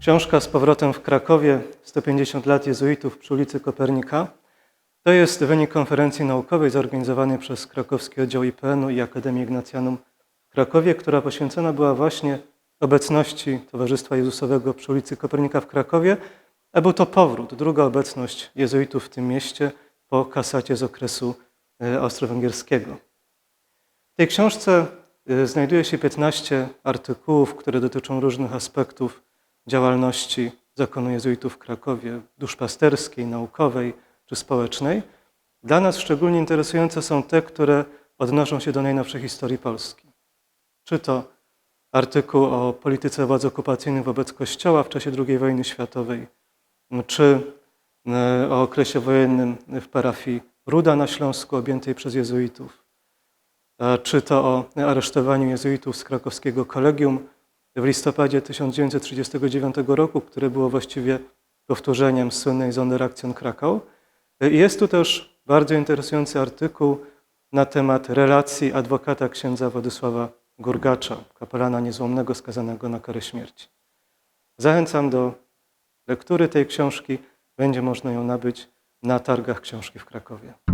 Książka z powrotem w Krakowie 150 lat jezuitów przy ulicy Kopernika to jest wynik konferencji naukowej zorganizowanej przez krakowski oddział IPN-u i Akademię Ignacjanum w Krakowie, która poświęcona była właśnie obecności Towarzystwa Jezusowego przy ulicy Kopernika w Krakowie, a był to powrót, druga obecność jezuitów w tym mieście po kasacie z okresu e, austro-węgierskiego. W tej książce e, znajduje się 15 artykułów, które dotyczą różnych aspektów działalności zakonu jezuitów w Krakowie, duszpasterskiej, naukowej czy społecznej. Dla nas szczególnie interesujące są te, które odnoszą się do najnowszej historii Polski. Czy to artykuł o polityce władz okupacyjnych wobec Kościoła w czasie II wojny światowej, czy o okresie wojennym w parafii Ruda na Śląsku objętej przez jezuitów, czy to o aresztowaniu jezuitów z krakowskiego kolegium w listopadzie 1939 roku, które było właściwie powtórzeniem słynnej Sonderaktion Krakau. I Jest tu też bardzo interesujący artykuł na temat relacji adwokata księdza Władysława Gurgacza, kapelana niezłomnego skazanego na karę śmierci. Zachęcam do lektury tej książki. Będzie można ją nabyć na targach książki w Krakowie.